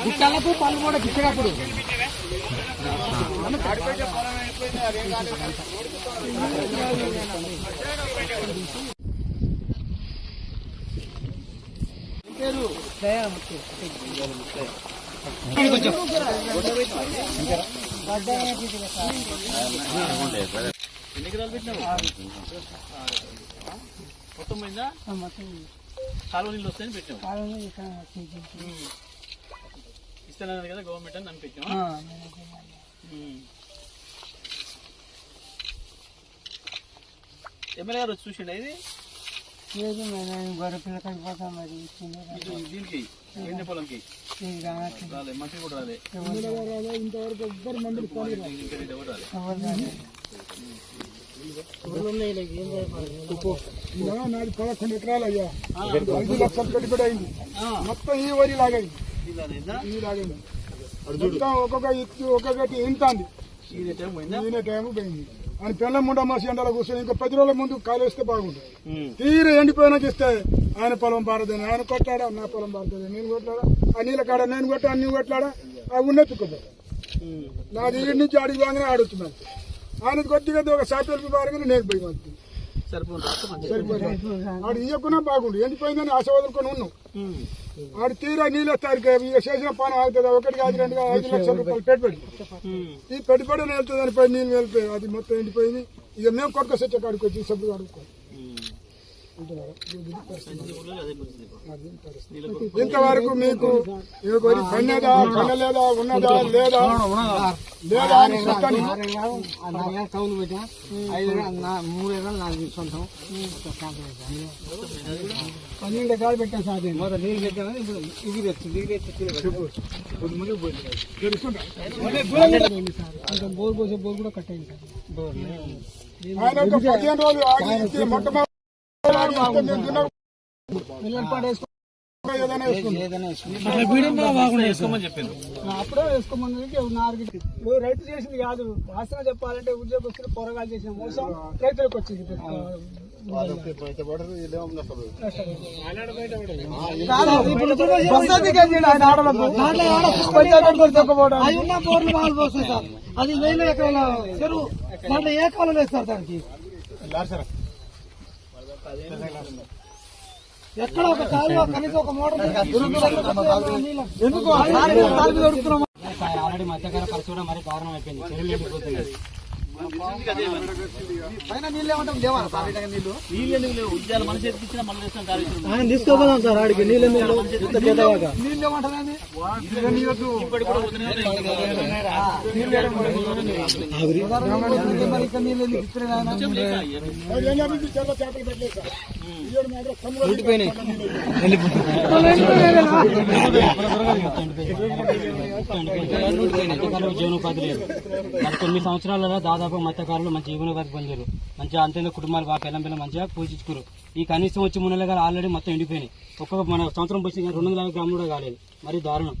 పిక్కలకు పళ్ళు కూడా పిచ్చగప్పుడు ఎన్ని ఎకరాలు పెట్టినావు మొత్తం పోయిందా. కాలువ నీళ్ళు వస్తాయని పెట్టాము ఇస్తానన్నది కదా గవర్నమెంట్ అని పెట్టాము ఎమ్మెల్యే గారు వచ్చి చూసిండ ఇది? లేదు మేడం గొర్రె పిల్ల కనిపోతా మరి దీనికి? ఎండ పొలంకి? రాలే మంచి కూడా రాలే. ఇంతవరకు ఎవ్వరు మంది ఇంకా ఇది ఎవరు రాలే? నాది పదకొండు ఎకరాలు అయ్యా. ఐదు లక్షలు పెట్టుబడి అయింది. మొత్తం ఈ వరి లాగైంది. ఒక్కొక్క ఒక్కొక్కటి ఇంతంది. పోయిందా? ఈయన టైం పోయింది. అని పిల్ల ముండ మాసి ఎండలో కూర్చొని ఇంకా పది రోజుల ముందు కాలేస్తే బాగుంటుంది. తీర ఎండిపోయినాక ఇస్తే ఆయన పొలం పారదని ఆయన కొట్టాడా నా పొలం పారుతుంది నేను కొట్లాడా? ఆ నీళ్ళ కాడ నేను కొట్టా అన్ని కొట్లాడా? ఆ ఉన్న. నాది ఈ నుంచి అడిగి బాగానే ఆడుతున్నాను ఆయన కొద్దిగా ఒక సాపేలు పారగానే నేను పోయి సరిపోయింది ఆడు ఇయ్యకున్నా బాగుండు. ఎండిపోయిందని ఆశ వదులుకొని ఉన్నాం. ఆడు తీరా నీళ్ళు వస్తారు ఇక చేసిన పని ఆగుతుంది. ఒకటి కాదు రెండు కాదు ఐదు లక్షల రూపాయలు పెట్టుబడి. ఈ పెట్టుబడి వెళ్తుంది అని పోయి నీళ్ళు వెళ్ళిపోయి అది మొత్తం ఎండిపోయింది. ఇక మేము కొట్టుకొచ్చి కాడికి వచ్చి సబ్బు కడుక్కోవాలి ఇంతవరకు మీకు పన్నదా పన్నలేదా ఉన్నదా లేదా? లేదా అని చెప్పండి. కౌలు పెట్టా ఐదు మూడు ఎకరాలు నాకు సొంతం పన్నెండు ఎకరాలు పెట్టాను సార్ మొదటి నీళ్ళు పెట్టాను ఇప్పుడు ఇది వచ్చింది ఇది తెలుసుకుంటా. ఇంకా బోర్ పోసే బోర్ కూడా కట్ అయింది సార్. బోర్ ఆయన ఒక పదిహేను రోజులు ఆగి మొట్టమొదటి వేసుకోమని అప్పుడే ఇప్పుడు రైతు చేసింది కాదు. వాస్తవం చెప్పాలంటే ఉద్యోగస్తులు పోరగాలు చేసిన మోసం రైతులకు వచ్చింది. అది వేల ఎకరాల చెరువు. దాంట్లో ఏ కాలం వేస్తారు దానికి? ఎక్కడ ఒక కాలువ కనీసం ఒక మోటార్ ఎందుకు ఆల్రెడీ మధ్యకాల పరిస్థితి కూడా మరి దారుణం అయిపోయింది తీసుకోపోదాం సార్ ఆడికి నీళ్ళు జీవనోపాధి లేదు మరి కొన్ని సంవత్సరాలలో దాదాపు మత్స్యకారులు మంచి జీవనోపాధి పొందారు. మంచిగా అంతేందుకు కుటుంబాలు బాగా పిల్లం పిల్లం మంచిగా పూజించుకోరు ఈ కనీసం వచ్చి మూడు నెలలు ఆల్రెడీ మొత్తం ఎండిపోయినాయి. ఒక్కొక్క మన సంవత్సరం పోసి రెండు వందల యాభై గ్రాములు కూడా కాలేదు. మరి దారుణం.